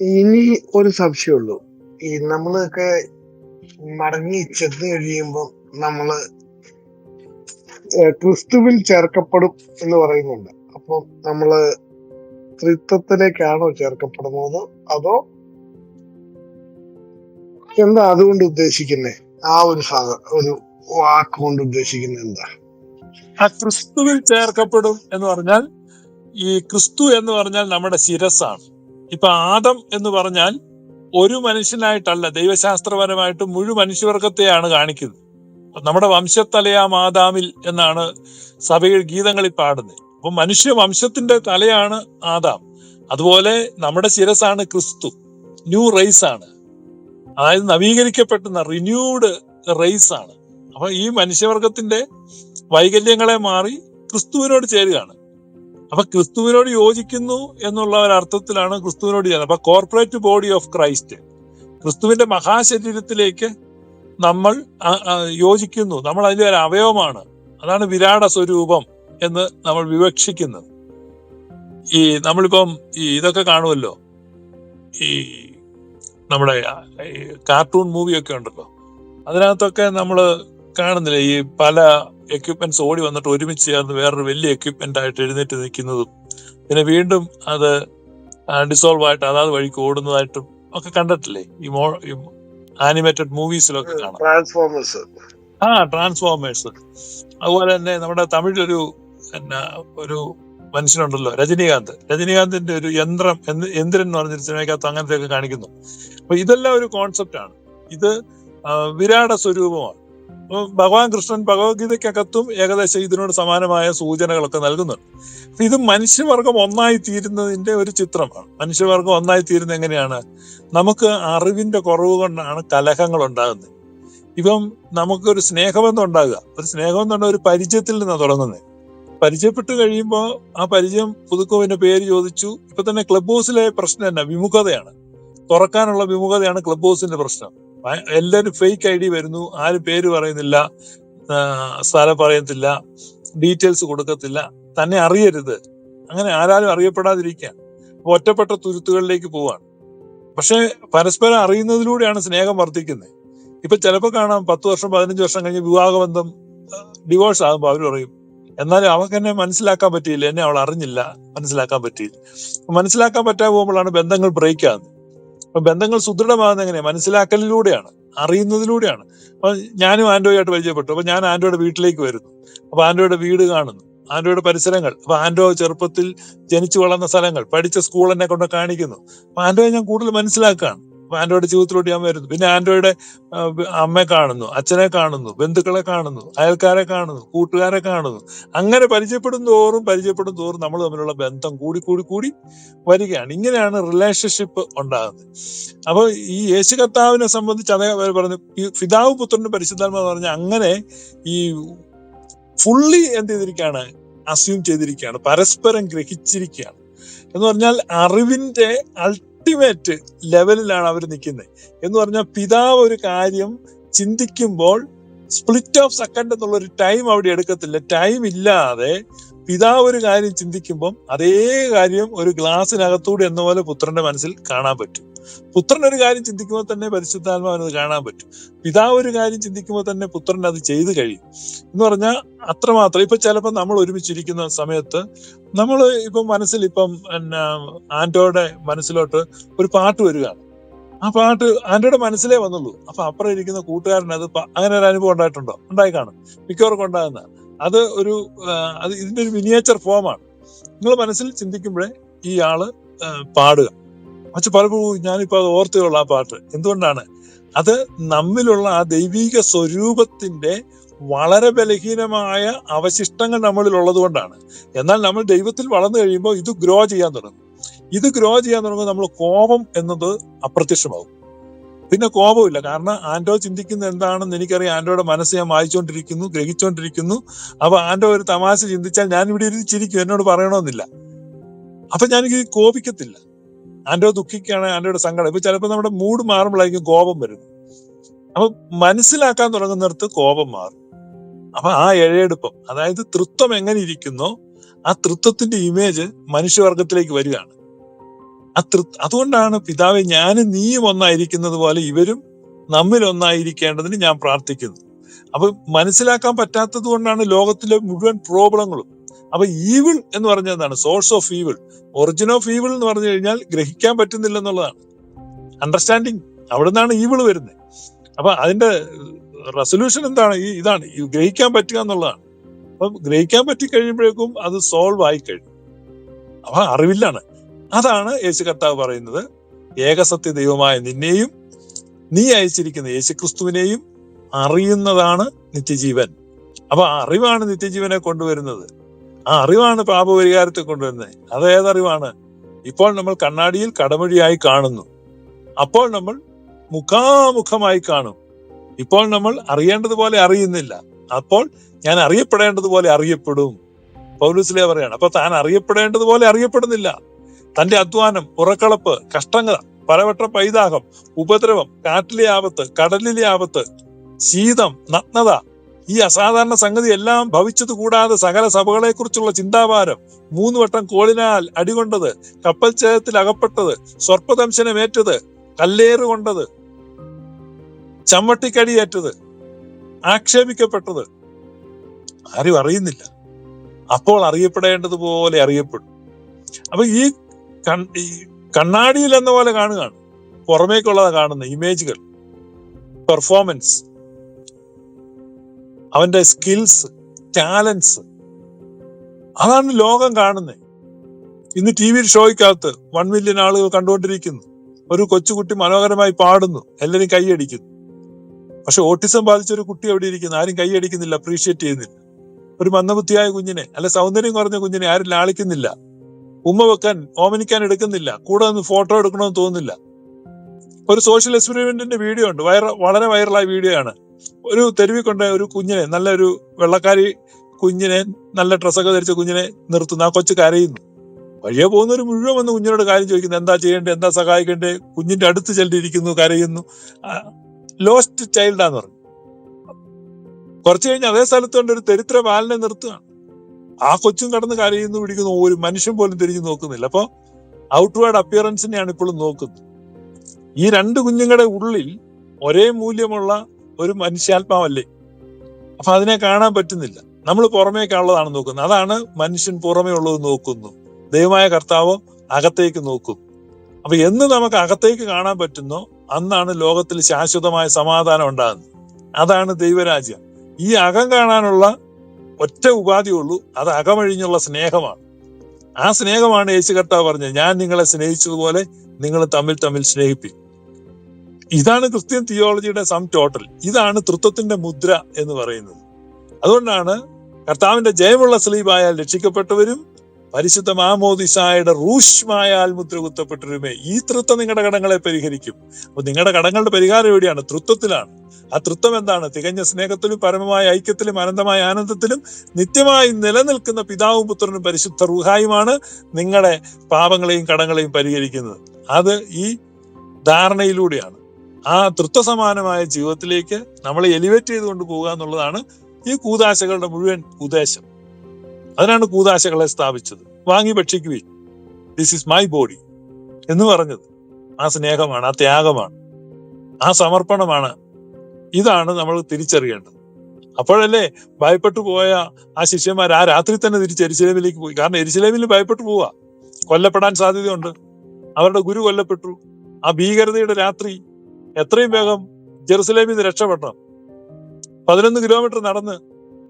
ഇനി ഒരു സംശയമുള്ളൂ ഈ നമ്മളൊക്കെ മടങ്ങി ചെന്ന് കഴിയുമ്പോൾ നമ്മൾ ക്രിസ്തുവിൽ ചേർക്കപ്പെടും എന്ന് പറയുന്നുണ്ട്. അപ്പൊ നമ്മൾ ത്രിത്വത്തിലേക്കാണോ ചേർക്കപ്പെടുന്നത്? അതോ എന്താ അതുകൊണ്ട് ഉദ്ദേശിക്കുന്നത് ആ ഒരു ഒരു വാക്ക് കൊണ്ട് ഉദ്ദേശിക്കുന്നത് എന്താ? ആ ക്രിസ്തുവിൽ ചേർക്കപ്പെടും എന്ന് പറഞ്ഞാൽ ഈ ക്രിസ്തു എന്ന് പറഞ്ഞാൽ നമ്മുടെ ശിരസാണ് ഇപ്പൊ ആദം എന്ന് പറഞ്ഞാൽ ഒരു മനുഷ്യനായിട്ടല്ല ദൈവശാസ്ത്രപരമായിട്ട് മുഴു മനുഷ്യവർഗത്തെയാണ് കാണിക്കുന്നത്. നമ്മുടെ വംശത്തലയാം ആദാമിൽ എന്നാണ് സഭയിൽ ഗീതങ്ങളിൽ പാടുന്നത്. അപ്പൊ മനുഷ്യ വംശത്തിന്റെ തലയാണ് ആദാം. അതുപോലെ നമ്മുടെ ശിരസാണ് ക്രിസ്തു. ന്യൂ റേസ് ആണ്. അതായത് നവീകരിക്കപ്പെടുന്ന റിന്യൂഡ് റേസ് ആണ്. അപ്പൊ ഈ മനുഷ്യവർഗത്തിന്റെ വൈകല്യങ്ങളെ മാറി ക്രിസ്തുവിനോട് ചേരുകയാണ്. അപ്പൊ ക്രിസ്തുവിനോട് യോജിക്കുന്നു എന്നുള്ള അർത്ഥത്തിലാണ് ക്രിസ്തുവിനോട് ചെയ്യുന്നത് അപ്പൊ കോർപ്പറേറ്റ് ബോഡി ഓഫ് ക്രൈസ്റ്റ് ക്രിസ്തുവിന്റെ മഹാശരീരത്തിലേക്ക് നമ്മൾ യോജിക്കുന്നു. നമ്മൾ അതിന്റെ ഒരു അവയവമാണ്. അതാണ് വിരാട സ്വരൂപം എന്ന് നമ്മൾ വിവക്ഷിക്കുന്നത്. ഈ നമ്മളിപ്പം ഈ ഇതൊക്കെ കാണുമല്ലോ. ഈ നമ്മുടെ കാർട്ടൂൺ മൂവിയൊക്കെ ഉണ്ടല്ലോ. അതിനകത്തൊക്കെ നമ്മൾ കാണുന്നില്ല? ഈ പല എക്യുപ്മെന്റ്സ് ഓടി വന്നിട്ട് ഒരുമിച്ച് ചേർന്ന് വേറൊരു വലിയ എക്യുപ്മെന്റ് ആയിട്ട് എഴുന്നേറ്റ് നിൽക്കുന്നതും പിന്നെ വീണ്ടും അത് ഡിസോൾവ് ആയിട്ട് അതാത് വഴിക്ക് ഓടുന്നതായിട്ടും ഒക്കെ കണ്ടിട്ടില്ലേ? ഈ മോ ആനിമേറ്റഡ് മൂവീസിലൊക്കെ കാണാം. ട്രാൻസ്ഫോമേഴ്സ് ആ ട്രാൻസ്ഫോമേഴ്സ് അതുപോലെ തന്നെ നമ്മുടെ തമിഴിലൊരു എന്നാ ഒരു മനുഷ്യനുണ്ടല്ലോ രജനീകാന്ത്. രജനീകാന്തിന്റെ ഒരു യന്ത്രം എന്ന് യന്ത്രൻ എന്ന് പറഞ്ഞൊരു സിനിമയ്ക്കകത്ത് അങ്ങനത്തെ ഒക്കെ കാണിക്കുന്നു. അപ്പൊ ഇതെല്ലാം ഒരു കോൺസെപ്റ്റാണ് ആണ്. ഇത് വിരാട സ്വരൂപമാണ് ഭഗവാൻ കൃഷ്ണൻ ഭഗവത്ഗീതയ്ക്കകത്തും ഏകദേശം ഇതിനോട് സമാനമായ സൂചനകളൊക്കെ നൽകുന്നുണ്ട്. ഇത് മനുഷ്യവർഗം ഒന്നായി തീരുന്നതിന്റെ ഒരു ചിത്രമാണ്. മനുഷ്യവർഗം ഒന്നായി തീരുന്നത് എങ്ങനെയാണ്? നമുക്ക് അറിവിന്റെ കുറവ് കൊണ്ടാണ് കലഹങ്ങൾ ഉണ്ടാകുന്നത്. ഇപ്പം നമുക്കൊരു സ്നേഹബന്ധം ഉണ്ടാകുക. ഒരു സ്നേഹബന്ധം ഉണ്ടാകുക ഒരു പരിചയത്തിൽ നിന്നാണ് തുടങ്ങുന്നത്. പരിചയപ്പെട്ട് കഴിയുമ്പോൾ ആ പരിചയം പുതുക്കോവിന്റെ പേര് ചോദിച്ചു. ഇപ്പൊ തന്നെ ക്ലബ് ഹൗസിലെ പ്രശ്നം തന്നെ വിമുഖതയാണ്. തുറക്കാനുള്ള വിമുഖതയാണ് ക്ലബ് ഹൗസിന്റെ പ്രശ്നം. എല്ലാവരും ഫേക്ക് ഐ ഡി വരുന്നു. ആരും പേര് പറയുന്നില്ല. സ്ഥലം പറയത്തില്ല. ഡീറ്റെയിൽസ് കൊടുക്കത്തില്ല. തന്നെ അറിയരുത്. അങ്ങനെ ആരാലും അറിയപ്പെടാതിരിക്കുക അപ്പൊ ഒറ്റപ്പെട്ട തുരുത്തുകളിലേക്ക് പോവാണ്. പക്ഷെ പരസ്പരം അറിയുന്നതിലൂടെയാണ് സ്നേഹം വർദ്ധിക്കുന്നത്. ഇപ്പൊ ചിലപ്പോൾ കാണാം പത്ത് വർഷം പതിനഞ്ച് വർഷം കഴിഞ്ഞ് വിവാഹബന്ധം ഡിവോഴ്സ് ആകുമ്പോൾ അവർ പറയും എന്നാലും അവൾക്ക് എന്നെ മനസ്സിലാക്കാൻ പറ്റിയില്ല. എന്നെ അവൾ അറിഞ്ഞില്ല. മനസ്സിലാക്കാൻ പറ്റിയില്ല. മനസ്സിലാക്കാൻ പറ്റാതെ പോകുമ്പോഴാണ് ബന്ധങ്ങൾ ബ്രേക്ക് ആകുന്നത് അപ്പൊ ബന്ധങ്ങൾ സുദൃഢമാകുന്ന എങ്ങനെയാണ് മനസ്സിലാക്കലിലൂടെയാണ് അറിയുന്നതിലൂടെയാണ്. അപ്പൊ ഞാനും ആൻഡോയായിട്ട് പരിചയപ്പെട്ടു. അപ്പൊ ഞാൻ ആൻഡോയുടെ വീട്ടിലേക്ക് വരുന്നു. അപ്പൊ ആൻഡോയുടെ വീട് കാണുന്നു. ആൻഡോയുടെ പരിസരങ്ങൾ. അപ്പൊ ആൻഡോ ചെറുപ്പത്തിൽ ജനിച്ചു വളർന്ന സ്ഥലങ്ങൾ പഠിച്ച സ്കൂൾ എന്നെ കൊണ്ട് കാണിക്കുന്നു. അപ്പൊ ആൻഡോയെ ഞാൻ കൂടുതൽ മനസ്സിലാക്കുകയാണ്. ആൻഡോയുടെ ജീവിതത്തിലോട്ട് ഞാൻ വരുന്നു. പിന്നെ ആൻഡ്രോയിഡ് അമ്മയെ കാണുന്നു അച്ഛനെ കാണുന്നു ബന്ധുക്കളെ കാണുന്നു അയൽക്കാരെ കാണുന്നു കൂട്ടുകാരെ കാണുന്നു. അങ്ങനെ പരിചയപ്പെടും തോറും പരിചയപ്പെടും തോറും നമ്മൾ തമ്മിലുള്ള ബന്ധം കൂടി കൂടി കൂടി വരികയാണ്. ഇങ്ങനെയാണ് റിലേഷൻഷിപ്പ് ഉണ്ടാകുന്നത്. അപ്പോൾ ഈ യേശു കർത്താവിനെ സംബന്ധിച്ച് അതേ പറഞ്ഞു പിതാവ് പുത്രനും എന്ന് പറഞ്ഞ അങ്ങനെ ഈ ഫുള്ളി എന്ത് ചെയ്തിരിക്കുകയാണ്? അസ്യൂം ചെയ്തിരിക്കുകയാണ്. പരസ്പരം ഗ്രഹിച്ചിരിക്കുകയാണ്. എന്ന് പറഞ്ഞാൽ അറിവിന്റെ അൾട്ടിമേറ്റ് ലെവലിലാണ് അവർ നിൽക്കുന്നത് എന്ന് പറഞ്ഞാൽ പിതാവ് ഒരു കാര്യം ചിന്തിക്കുമ്പോൾ സ്പ്ലിറ്റ് ഓഫ് സെക്കൻഡ് എന്നുള്ള ഒരു ടൈം അവിടെ എടുക്കത്തില്ല. ടൈം ഇല്ലാതെ പിതാവ് ഒരു കാര്യം ചിന്തിക്കുമ്പം അതേ കാര്യം ഒരു ഗ്ലാസ്സിനകത്തൂടെ എന്ന പോലെ പുത്രന്റെ മനസ്സിൽ കാണാൻ പറ്റും. പുത്രൻ ഒരു കാര്യം ചിന്തിക്കുമ്പോൾ തന്നെ പരിശുദ്ധാത്മാവിന് അത് കാണാൻ പറ്റും. പിതാവ് ഒരു കാര്യം ചിന്തിക്കുമ്പോൾ തന്നെ പുത്രൻ അത് ചെയ്തു കഴിയും. എന്ന് പറഞ്ഞാൽ അത്രമാത്രം. ഇപ്പൊ ചിലപ്പോൾ നമ്മൾ ഒരുമിച്ചിരിക്കുന്ന സമയത്ത് നമ്മൾ ഇപ്പം മനസ്സിൽ ഇപ്പം എന്നാ ആന്റോയുടെ മനസ്സിലോട്ട് ഒരു പാട്ട് വരികയാണ് ആ പാട്ട് ആന്റോയുടെ മനസ്സിലേ വന്നുള്ളൂ. അപ്പൊ അപ്പുറം ഇരിക്കുന്ന കൂട്ടുകാരൻ അത് അങ്ങനെ ഒരു അനുഭവം ഉണ്ടായിട്ടുണ്ടോ? ഉണ്ടായി കാണും. മിക്കവർക്കും ഉണ്ടാകുന്ന അത് ഒരു അത് ഇതിന്റെ ഒരു മിനിയേച്ചർ ഫോമാണ് നിങ്ങൾ മനസ്സിൽ ചിന്തിക്കുമ്പോഴേ ഈ ആൾ പാടുക. പക്ഷെ പലപ്പോഴും ഞാനിപ്പോ അത് ഓർത്തുള്ള ആ പാട്ട്. എന്തുകൊണ്ടാണ്? അത് നമ്മിലുള്ള ആ ദൈവീക സ്വരൂപത്തിന്റെ വളരെ ബലഹീനമായ അവശിഷ്ടങ്ങൾ നമ്മളിൽ ഉള്ളത് കൊണ്ടാണ് എന്നാൽ നമ്മൾ ദൈവത്തിൽ വളർന്നു കഴിയുമ്പോൾ ഇത് ഗ്രോ ചെയ്യാൻ തുടങ്ങും. ഇത് ഗ്രോ ചെയ്യാൻ തുടങ്ങുമ്പോൾ നമ്മൾ കോപം എന്നത് അപ്രത്യക്ഷമാവും പിന്നെ കോപമില്ല. കാരണം ആൻഡോ ചിന്തിക്കുന്ന എന്താണെന്ന് എനിക്കറിയാം. ആൻഡോയുടെ മനസ്സ് ഞാൻ വായിച്ചുകൊണ്ടിരിക്കുന്നു ഗ്രഹിച്ചുകൊണ്ടിരിക്കുന്നു അപ്പൊ ആൻഡോ ഒരു തമാശ ചിന്തിച്ചാൽ ഞാൻ ഇവിടെ ഇരുന്ന് ചിരിക്കും എന്നോട് പറയണമെന്നില്ല. അപ്പൊ ഞാനെനിക്ക് കോപിക്കത്തില്ല. ആൻഡോ ദുഃഖിക്കുകയാണ് ആൻഡോയുടെ സങ്കടം. ഇപ്പൊ ചിലപ്പോൾ നമ്മുടെ മൂഡ് മാറുമ്പോഴായിരിക്കും കോപം വരുന്നത്. അപ്പൊ മനസ്സിലാക്കാൻ തുടങ്ങുന്നിടത്ത് കോപം മാറും. അപ്പൊ ആ ഇഴയെടുപ്പം അതായത് തൃത്വം എങ്ങനെ ഇരിക്കുന്നോ ആ തൃത്വത്തിന്റെ ഇമേജ് മനുഷ്യവർഗത്തിലേക്ക് വരികയാണ്. തൃ അതുകൊണ്ടാണ് പിതാവെ ഞാനും നീയും ഒന്നായിരിക്കുന്നത് പോലെ ഇവരും നമ്മിൽ ഒന്നായിരിക്കേണ്ടതിന് ഞാൻ പ്രാർത്ഥിക്കുന്നു. അപ്പൊ മനസ്സിലാക്കാൻ പറ്റാത്തത് കൊണ്ടാണ് ലോകത്തിലെ മുഴുവൻ പ്രോബ്ലങ്ങളും. അപ്പൊ ഈവിൾ എന്ന് പറഞ്ഞതാണ് source of evil origin of evil എന്ന് പറഞ്ഞു കഴിഞ്ഞാൽ ഗ്രഹിക്കാൻ പറ്റുന്നില്ല എന്നുള്ളതാണ് അണ്ടർസ്റ്റാൻഡിങ് അവിടെ നിന്നാണ് ഈവിൾ വരുന്നത്. അപ്പൊ അതിന്റെ റെസൊല്യൂഷൻ എന്താണ്? ഈ ഇതാണ്. ഗ്രഹിക്കാൻ പറ്റുക എന്നുള്ളതാണ്. അപ്പൊ ഗ്രഹിക്കാൻ പറ്റി കഴിയുമ്പോഴേക്കും അത് സോൾവ് ആയി കഴിഞ്ഞു അപ്പൊ അറിവില്ലാണ് അതാണ് യേശു കർത്താവ് പറയുന്നത്. ഏകസത്യ ദൈവമായ നിന്നെയും നീ അയച്ചിരിക്കുന്ന യേശുക്രിസ്തുവിനെയും അറിയുന്നതാണ് നിത്യജീവൻ. അപ്പൊ ആ അറിവാണ് നിത്യജീവനെ കൊണ്ടുവരുന്നത്. ആ അറിവാണ് പാപപരിഹാരത്തെ കൊണ്ടുവരുന്നത്. അത് ഏതറിവാണ് ഇപ്പോൾ നമ്മൾ കണ്ണാടിയിൽ കടമൊഴിയായി കാണുന്നു. അപ്പോൾ നമ്മൾ മുഖാമുഖമായി കാണും. ഇപ്പോൾ നമ്മൾ അറിയേണ്ടതുപോലെ അറിയുന്നില്ല. അപ്പോൾ ഞാൻ അറിയപ്പെടേണ്ടതുപോലെ അറിയപ്പെടും. പൗലൂസിലെ പറയാണ് അപ്പൊ താൻ അറിയപ്പെടേണ്ടതുപോലെ അറിയപ്പെടുന്നില്ല. തന്റെ അധ്വാനം ഉറക്കളപ്പ് കഷ്ടങ്ങൾ പലവട്ട പൈതാഹം ഉപദ്രവം കാറ്റിലെ ആപത്ത് കടലിലെ ആപത്ത് ശീതം നഗ്നത ഈ അസാധാരണ സംഗതി എല്ലാം ഭവിച്ചത് കൂടാതെ സകല സഭകളെക്കുറിച്ചുള്ള ചിന്താഭാരം മൂന്ന് വട്ടം കോളിനാൽ അടികൊണ്ടത് കപ്പൽ ചേതത്തിൽ അകപ്പെട്ടത് സർപ്പദംശനമേറ്റത് കല്ലേറ് കൊണ്ടത് ചമ്മട്ടിക്കടിയേറ്റത് ആക്ഷേപിക്കപ്പെട്ടത്. ആരും അറിയുന്നില്ല അപ്പോൾ അറിയപ്പെടേണ്ടതുപോലെ അറിയപ്പെടും. അപ്പൊ ഈ ഈ കണ്ണാടിയിൽ എന്ന പോലെ കാണുകയാണ്. പുറമേക്കുള്ളത് കാണുന്ന ഇമേജുകൾ പെർഫോമൻസ് അവന്റെ സ്കിൽസ് ടാലൻസ് അതാണ് ലോകം കാണുന്നത്. ഇന്ന് ടി വി ഷോയ്ക്കകത്ത് വൺ മില്യൺ ആളുകൾ കണ്ടുകൊണ്ടിരിക്കുന്നു. ഒരു കൊച്ചുകുട്ടി മനോഹരമായി പാടുന്നു എല്ലാവരും കൈയടിക്കുന്നു. പക്ഷെ ഓട്ടിസം ബാധിച്ച ഒരു കുട്ടി എവിടെ ഇരിക്കുന്നു? ആരും കൈയടിക്കുന്നില്ല അപ്രീഷിയേറ്റ് ചെയ്യുന്നില്ല. ഒരു മന്ദബുദ്ധിയായ കുഞ്ഞിനെ അല്ല സൗന്ദര്യം കുറഞ്ഞ കുഞ്ഞിനെ ആരും ലാളിക്കുന്നില്ല. ഉമ്മ വെക്കാൻ ഓമനിക്കാൻ എടുക്കുന്നില്ല. കൂടെ നിന്ന് ഫോട്ടോ എടുക്കണമെന്ന് തോന്നുന്നില്ല. ഒരു സോഷ്യൽ എക്സ്പെരിമെന്റിന്റെ വീഡിയോ ഉണ്ട്. വൈറ വളരെ വൈറലായ വീഡിയോ ആണ്. ഒരു തെരുവിൽ കൊണ്ട് ഒരു കുഞ്ഞിനെ നല്ലൊരു വെള്ളക്കാരി കുഞ്ഞിനെ നല്ല ഡ്രസ്സൊക്കെ ധരിച്ച കുഞ്ഞിനെ നിർത്തുന്നു. ആ കൊച്ചു കരയുന്നു. വഴിയെ പോകുന്നവർ മുഴുവൻ വന്ന് കുഞ്ഞിനോട് കാര്യം ചോദിക്കുന്നു. എന്താ ചെയ്യേണ്ടത്? എന്താ സഹായിക്കേണ്ടത്? കുഞ്ഞിന്റെ അടുത്ത് ചെല്ലിരിക്കുന്നു കരയുന്നു. ലോസ്റ്റ് ചൈൽഡാന്ന് പറഞ്ഞു. കുറച്ചു കഴിഞ്ഞ് അതേ സ്ഥലത്തുകൊണ്ട് ഒരു ദരിദ്ര ബാലനെ നിർത്തുകയാണ് ആ കൊച്ചും കടന്ന് കരയുന്നു പിടിക്കുന്നു ഒരു മനുഷ്യൻ പോലും തിരിഞ്ഞു നോക്കുന്നില്ല. അപ്പൊ ഔട്ട്വേർഡ് അപ്പിയറൻസിനെയാണ് ഇപ്പോഴും നോക്കുന്നത്. ഈ രണ്ട് കുഞ്ഞുങ്ങളുടെ ഉള്ളിൽ ഒരേ മൂല്യമുള്ള ഒരു മനുഷ്യാത്മാവല്ലേ? അപ്പൊ അതിനെ കാണാൻ പറ്റുന്നില്ല. നമ്മൾ പുറമേക്കുള്ളതാണ് നോക്കുന്നത്. അതാണ് മനുഷ്യൻ പുറമേ ഉള്ളത് നോക്കുന്നു. ദൈവമായ കർത്താവ് അകത്തേക്ക് നോക്കും. അപ്പൊ എന്ന് നമുക്ക് അകത്തേക്ക് കാണാൻ പറ്റുന്നോ? അന്നാണ് ലോകത്തിൽ ശാശ്വതമായ സമാധാനം ഉണ്ടാകുന്നത്. അതാണ് ദൈവരാജ്യം. ഈ അകം കാണാനുള്ള ഒറ്റ ഉപാധിയുള്ളൂ അത് അകമഴിഞ്ഞുള്ള സ്നേഹമാണ്. ആ സ്നേഹമാണ് യേശു കർത്താവ് പറഞ്ഞത്. ഞാൻ നിങ്ങളെ സ്നേഹിച്ചതുപോലെ നിങ്ങൾ തമ്മിൽ തമ്മിൽ സ്നേഹിപ്പി ഇതാണ് ക്രിസ്ത്യൻ തിയോളജിയുടെ സം ടോട്ടൽ. ഇതാണ് തൃത്വത്തിന്റെ മുദ്ര എന്ന് പറയുന്നത്. അതുകൊണ്ടാണ് കർത്താവിന്റെ ജയമുള്ള സ്ലീപായാൽ രക്ഷിക്കപ്പെട്ടവരും പരിശുദ്ധ മാമോദിസായുടെ റൂഷ്മായാൽ മുദ്ര കുത്തപ്പെട്ടിരുമേ ഈ തൃത്വം നിങ്ങളുടെ കടങ്ങളെ പരിഹരിക്കും. അപ്പൊ നിങ്ങളുടെ കടങ്ങളുടെ പരിഹാരം എവിടെയാണ്? തൃത്വത്തിലാണ്. ആ തൃത്വം എന്താണ്? തികഞ്ഞ സ്നേഹത്തിലും പരമമായ ഐക്യത്തിലും അനന്തമായ ആനന്ദത്തിലും നിത്യമായി നിലനിൽക്കുന്ന പിതാവും പുത്രനും പരിശുദ്ധ റുഹായുമാണ് നിങ്ങളുടെ പാപങ്ങളെയും കടങ്ങളെയും പരിഹരിക്കുന്നത്. അത് ഈ ധാരണയിലൂടെയാണ്. ആ തൃത്വസമാനമായ ജീവിതത്തിലേക്ക് നമ്മളെ എലിവേറ്റ് ചെയ്തുകൊണ്ട് പോകുക എന്നുള്ളതാണ് ഈ കൂതാശകളുടെ മുഴുവൻ ഉദ്ദേശം. അതിനാണ് കൂതാശകളെ സ്ഥാപിച്ചത്. വാങ്ങി ഭക്ഷിക്കുവിൻ. ദിസ് ഇസ് മൈ ബോഡി എന്ന് പറഞ്ഞത്. ആ സ്നേഹമാണ് ആ ത്യാഗമാണ് ആ സമർപ്പണമാണ്. ഇതാണ് നമ്മൾ തിരിച്ചറിയേണ്ടത്. അപ്പോഴല്ലേ ഭയപ്പെട്ടു പോയ ആ ശിഷ്യന്മാർ ആ രാത്രി തന്നെ തിരിച്ച് എരിശിലേമിലേക്ക് പോയി. കാരണം എരിശിലേമിൽ ഭയപ്പെട്ടു പോവാ. കൊല്ലപ്പെടാൻ സാധ്യതയുണ്ട്. അവരുടെ ഗുരു കൊല്ലപ്പെട്ടു. ആ ഭീകരതയുടെ രാത്രി എത്രയും വേഗം ജെറുസലേമിൽ നിന്ന് രക്ഷപ്പെടണം. പതിനൊന്ന് കിലോമീറ്റർ നടന്ന്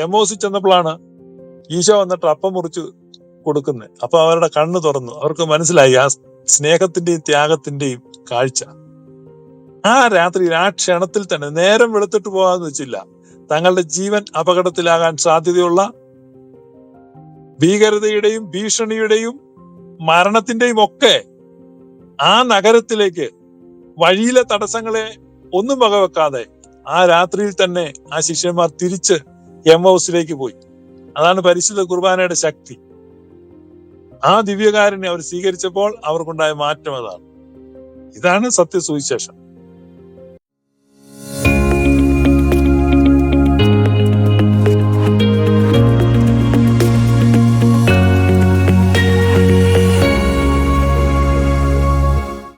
എമോസി ചെന്നപ്പോഴാണ് ഈശോ വന്നിട്ട് അപ്പം മുറിച്ച് കൊടുക്കുന്നത് അപ്പൊ അവരുടെ കണ്ണ് തുറന്നു. അവർക്ക് മനസ്സിലായി ആ സ്നേഹത്തിന്റെയും ത്യാഗത്തിന്റെയും കാഴ്ച. ആ രാത്രിയിൽ ആ ക്ഷണത്തിൽ തന്നെ നേരം വെളുത്തിട്ട് പോകാന്ന് വെച്ചില്ല. തങ്ങളുടെ ജീവൻ അപകടത്തിലാകാൻ സാധ്യതയുള്ള ഭീകരതയുടെയും ഭീഷണിയുടെയും മരണത്തിന്റെയും ഒക്കെ ആ നഗരത്തിലേക്ക് വഴിയിലെ തടസ്സങ്ങളെ ഒന്നും വകവെക്കാതെ ആ രാത്രിയിൽ തന്നെ ആ ശിഷ്യന്മാർ തിരിച്ച് എം ഹൗസിലേക്ക് പോയി. അതാണ് പരിശുദ്ധ കുർബാനയുടെ ശക്തി. ആ ദിവ്യകാരനെ അവർ സ്വീകരിച്ചപ്പോൾ അവർക്കുണ്ടായ മാറ്റം അതാണ്. ഇതാണ് സത്യസുവിശേഷം.